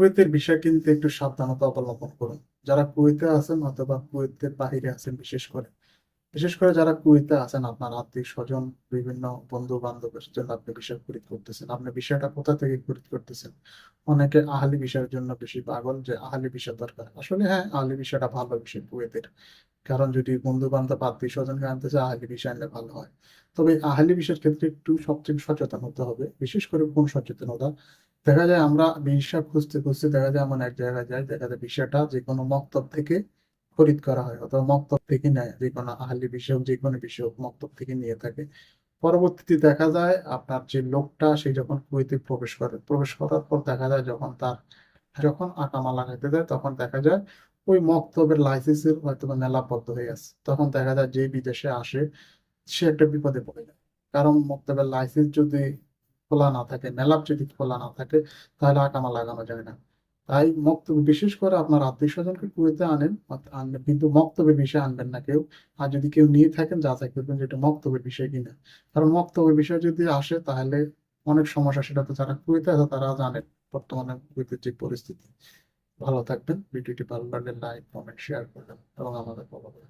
কুয়েতের বিষয় কিন্তু একটু সাবধানতা অবলম্বন করুন। যারা কুয়েতে আছেন অথবা কুয়েতের বাহিরে আছেন, বিশেষ করে। বিশেষ করে যারা কুয়েতে আছেন, আপনার আত্মীয় স্বজন, বিভিন্ন বন্ধু বান্ধবের জন্য আপনি বিষয় খরিদ করতেছেন। আপনি বিষয়টা কোথা থেকে খরিদ করতেছেন? অনেকে আহলি বিষয়ের জন্য বেশি পাগল যে আহলি বিষয় দরকার। আসলে হ্যাঁ আহলি বিষয়টা ভালো বিষয় কুয়েতের। কারণ যদি বন্ধু বান্ধব আত্মীয় স্বজনকে আনতে চায়, আহলি বিষয় আনলে ভালো হয়। তবে আহলি বিষয়ের ক্ষেত্রে একটু সবচেয়ে সচেতন হতে হবে। বিশেষ করে কোন সচেতনতা? দেখা যায় আমরা বিষয় খুঁজতে খুঁজতে দেখা যায় এমন এক জায়গায় যাই, দেখা যায় বিষয়টা যে কোনো মক্তব থেকে খরিদ করা হয়, অথবা মক্তব থেকে নেয় যে কোনো আহলি বিষয় যে কোনো বিষয় মক্তব থেকে নিয়ে থাকে। পরবর্তীতে দেখা যায় আপনার যে লোকটা, সে যখন কুয়েতে প্রবেশ করে, প্রবেশ করার পর দেখা যায় যখন তার, যখন আকামা লাগাইতে দেয় তখন দেখা যায় ওই মক্তবের লাইসেন্সের হয়তো মেলাবদ্ধ হয়ে গেছে। তখন দেখা যায় যে বিদেশে আসে, সে একটা বিপদে পড়ে যায়। কারণ মক্তবের লাইসেন্স যদি খোলা না থাকে, মেলাপ যদি খোলা না থাকে, তাহলে আকামা লাগানো যায় না। তাই মক্তব্য বিশেষ করে আপনার আত্মীয় স্বজনকে কুয়েতে আনেন আনবেন কিন্তু মক্তবের বিষয়ে আনবেন না কেউ। আর যদি কেউ নিয়ে থাকেন, যাচাই করবেন যে এটা মক্তবের বিষয় কিনা। কারণ মক্তবের বিষয় যদি আসে, তাহলে অনেক সমস্যা, সেটা তো যারা কুয়েতে আছে, তারা জানেন বর্তমানে কুয়েতের যে পরিস্থিতি। ভালো থাকবেন। ভিডিওটি ভালো লাগলে লাইক কমেন্ট শেয়ার করবেন এবং আমাদের ফলো করবেন।